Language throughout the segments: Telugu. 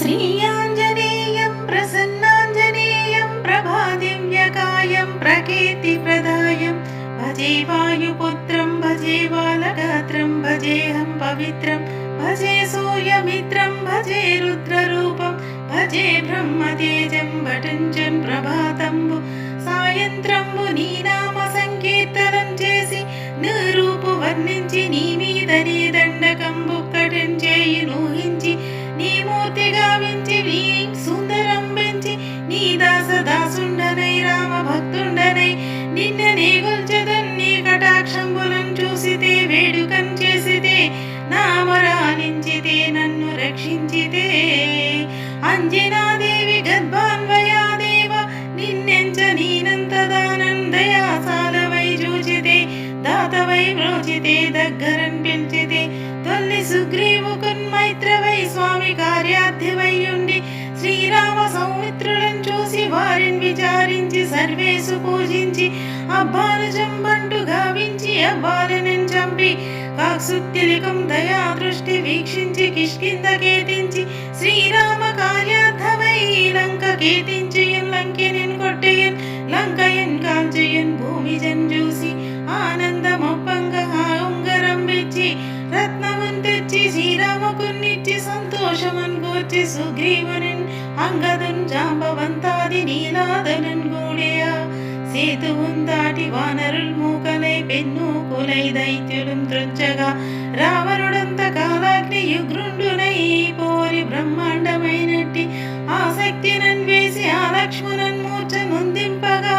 శ్రీయాంజనేయం ప్రసన్నాంజనేయం ప్రభాదివ్యకాయం ప్రకీర్తిప్రదాయం. భజే వాయుపుత్రం భజే బాలగాత్రం భజేహం పవిత్రం భజే సూర్యమిత్రం భజే రుద్రరూపం భజే బ్రహ్మతేజం భటంచం ప్రభాతంబు. సాయంత్రంబు నీ నామ సంకీర్తనం చేసి నిరూపు వర్ణించి నీ మీదనే దండకంబు. మూర్తి నీ సుందరం పెంచి నీ దాస దాసుండనై రామ భక్తుండనై నిన్ననే గొల్చెదన్ నీ కటాక్షంబులం చూసితే వేడుకం చేసితే నామరాలించితే నన్ను రక్షించితే అంజనాది దాతవై వ్రోచితే దగ్గరనిపించితి పిలిచితే తొల్లి సుగ్రీవుకున్ మైత్రవై స్వామి కార్యార్థివై ఉండి శ్రీరామ సౌమిత్రులను చూసి వారిని విచారించి సర్వేసు పూజించి అబ్బాను చంబంటు గావించి అబ్బాలని చంపి కాక్సుత్తిలికం దయా దృష్టి వీక్షించి కిష్కింద కేతించి శ్రీరామ కార్యార్థమై లంక కేతించియన్ అంగదున్ జాంబవంతాది నీలాదనున్ గూడెయా సేతువున్ దాటి వానరుల్ మూకలై పెన్ను కులై దైత్యులం త్రుంచగా రావణుడంత కాలాగ్ని యుగ్రుండునై పోరి బ్రహ్మాండమైనట్టి ఆసక్తినన్ వేసి ఆ లక్ష్మణన్ మూర్ఛ నొందింపగా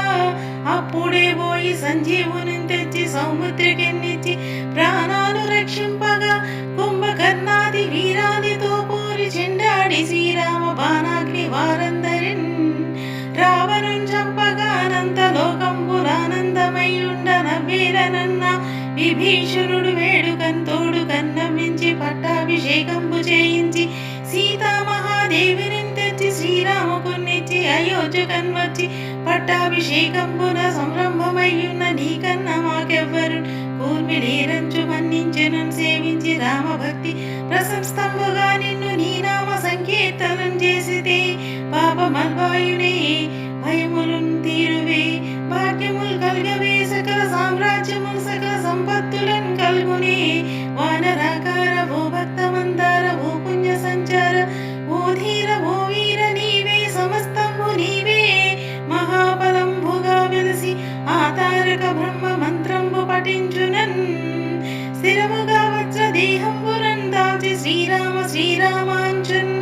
అప్పుడే పోయి సంజీవుని తెచ్చి సౌముద్రికెన్నిచ్చి విభీషణుడు వేడుకంతోడు కన్నమించి పట్టాభిషేకంపు చేయించి సీతామహాదేవిని తెచ్చి శ్రీరామకున్నిచ్చి అయోధ్యకన్ వచ్చి పట్టాభిషేకంబున సంరంభమయ్యున్న నీకన్న మాకెవ్వరు? కూర్మిలేరంచు మన్నించను సేవించి రామభక్తి ప్రశంస్తంబుగా నిన్ను నీ నామ సంకీర్తనం చేసితే పాపమల్వాయునే శ్రీరామ శ్రీరామాంజన్.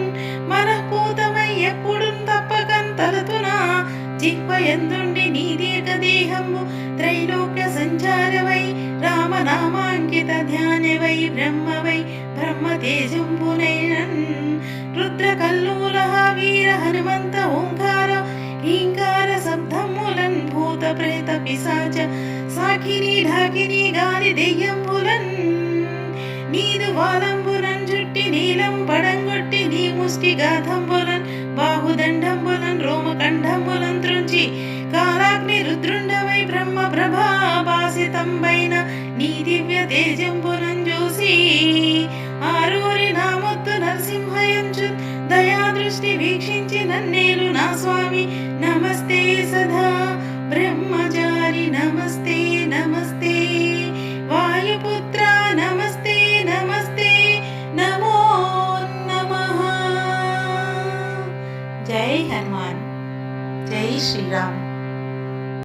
మనఃపూతమై ఎప్పుడు తప్పకన్ తలతునా? జిహ్వయందుండి నీ దీర్ఘ దేహము త్రైలోక్య సంచారవై రామనామాంకిత ధ్యానవై బ్రహ్మవై బ్రహ్మ తేజంబునైనన్ రుద్ర కల్లూల వీర హనుమంత ఓంకార ఈంకార శబ్దములన్ భూత ప్రేత పిశాచ సాకిని ఢాకిని గాలి దెయ్యంబులన్ నీదు వాలంబు పడంగొట్టి నీ ముష్టి గాథంబులన్ బాహుదండంబులన్ రోమకండంబులన్ త్రుంచి కాలాగ్ని రుద్రుండవై బ్రహ్మ ప్రభాభాసితంబైన నీ దివ్య తేజంబులన్ చూసి ఆరూరి నా ముత్తు నరసింహయంచు దయా దృష్టి వీక్షించి నన్నేలు నా స్వామి. నమస్తే సదా బ్రహ్మచారి నమస్తే నమస్తే. వాయుపు నమః